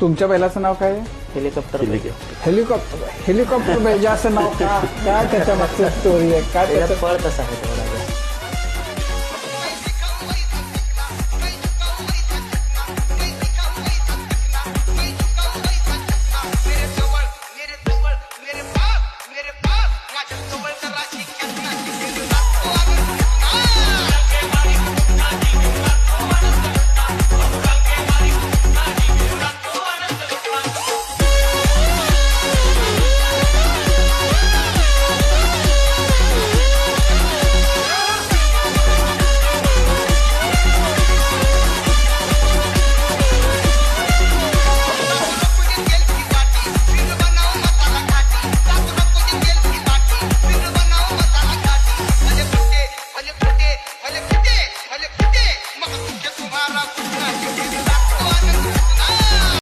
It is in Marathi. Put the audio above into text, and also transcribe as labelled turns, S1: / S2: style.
S1: तुमच्या बैलाचं नाव काय आहे?
S2: Helicopter
S1: helicopter. हेलिकॉप्टर. पाहिजे असं नाव का? काय त्याच्या मागची स्टोरी आहे? काय
S2: त्याचं फळ तसा आहे